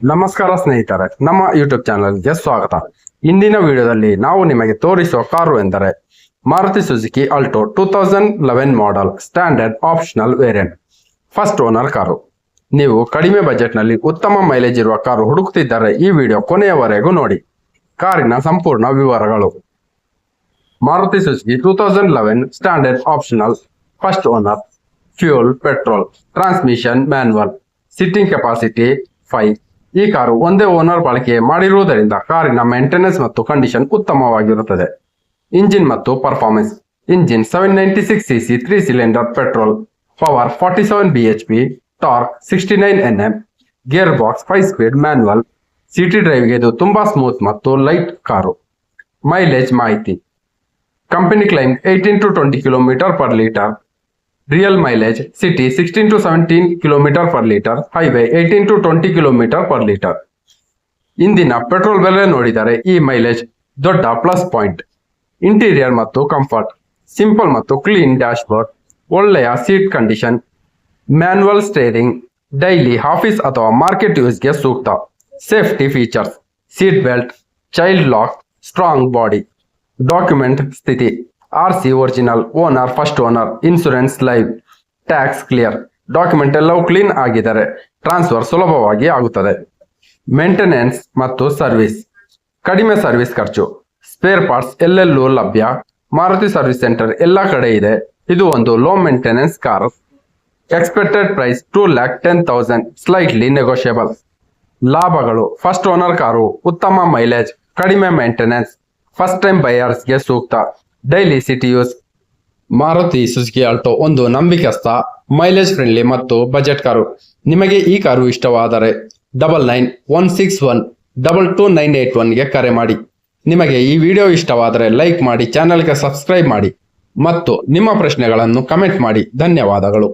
ನಮಸ್ಕಾರ ಸ್ನೇಹಿತರೆ, ನಮ್ಮ ಯೂಟ್ಯೂಬ್ ಚಾನಲ್ಗೆ ಸ್ವಾಗತ. ಇಂದಿನ ವಿಡಿಯೋದಲ್ಲಿ ನಾವು ನಿಮಗೆ ತೋರಿಸುವ ಕಾರು ಎಂದರೆ Maruti Suzuki Alto two thousand eleven model standard optional variant first owner car. ನೀವು ಕಡಿಮೆ ಬಜೆಟ್ನಲ್ಲಿ ಉತ್ತಮ ಮೈಲೇಜ್ ಇರುವ ಕಾರು ಹುಡುಕುತ್ತಿದ್ದರೆ ಈ ವಿಡಿಯೋ ಕೊನೆಯವರೆಗೂ ನೋಡಿ. ಕಾರಿನ ಸಂಪೂರ್ಣ ವಿವರಗಳು. Maruti Suzuki two thousand eleven standard optional first owner fuel petrol transmission manual seating capacity five ಈ ಕಾರು ಒಂದೇ ಓನರ್ ಬಳಕೆ ಮಾಡಿರುವುದರಿಂದ ಕಾರಿನ ಮೇಂಟೆನೆನ್ಸ್ ಮತ್ತು ಕಂಡೀಷನ್ ಉತ್ತಮವಾಗಿರುತ್ತದೆ. ಇಂಜಿನ್ ಮತ್ತು performance engine seven ninety six C C three cylinder petrol power forty seven B H P torque sixty nine N M gear box five speed manual city ಡ್ರೈವ್ಗೆ ಇದು ತುಂಬಾ smooth ಮತ್ತು light car. Mileage ಮಾಹಿತಿ. Company claim eighteen to twenty kilometre per litre real mileage city sixteen to seventeen kilometre per litre highway eighteen to twenty kilometre per litre ಇಂದಿನ petrol ಬೆಲೆ ನೋಡಿದರೆ ಈ mileage ದೊಡ್ಡ plus point interior ಮತ್ತು comfort simple ಮತ್ತು clean dashboard ಒಳ್ಳೆಯ seat condition manual steering daily office ಅಥವಾ market ಯೂಸ್ಗೆ ಸೂಕ್ತ. Safety features seat belt child lock strong body document ಸ್ಥಿತಿ. R C original owner first owner insurance live tax clear document ಎಲ್ಲವೂ clean ಆಗಿದ್ದಾರೆ. Transfer ಸುಲಭವಾಗಿ ಆಗುತ್ತದೆ. Maintenance ಮತ್ತು ಸರ್ವಿಸ್ ಕಡಿಮೆ ಸರ್ವಿಸ್ ಖರ್ಚು ಸ್ಪೇರ್ ಪಾರ್ಟ್ಸ್ ಎಲ್ಲೆಲ್ಲೂ ಲಭ್ಯ, ಮಾರುತಿ ಸರ್ವಿಸ್ ಸೆಂಟರ್ ಎಲ್ಲ ಕಡೆ ಇದೆ. ಇದು ಒಂದು low maintenance car expected price two lakh ten thousand slightly negotiable ಲಾಭಗಳು ಫಸ್ಟ್ ಓನರ್ ಕಾರು, ಉತ್ತಮ ಮೈಲೇಜ್ ಕಡಿಮೆ ಮೇಂಟೆನೆನ್ಸ್ ಫಸ್ಟ್ ಟೈಮ್ ಬೈಯರ್ಸ್ಗೆ ಸೂಕ್ತ. Daily city use Maruti Suzuki Alto ಒಂದು ನಂಬಿಕಸ್ಥ ಮೈಲೇಜ್ ಫ್ರೆಂಡ್ಲಿ ಮತ್ತು ಬಜೆಟ್ ಕಾರು ನಿಮಗೆ ಈ ಕಾರು ಇಷ್ಟವಾದರೆ double nine one six one double two nine eight ಒನ್ಗೆ ಕರೆ ಮಾಡಿ. ನಿಮಗೆ ಈ ವಿಡಿಯೋ ಇಷ್ಟವಾದರೆ ಲೈಕ್ ಮಾಡಿ ಚಾನಲ್ಗೆ ಸಬ್ಸ್ಕ್ರೈಬ್ ಮಾಡಿ ಮತ್ತು ನಿಮ್ಮ ಪ್ರಶ್ನೆಗಳನ್ನು ಕಮೆಂಟ್ ಮಾಡಿ. ಧನ್ಯವಾದಗಳು.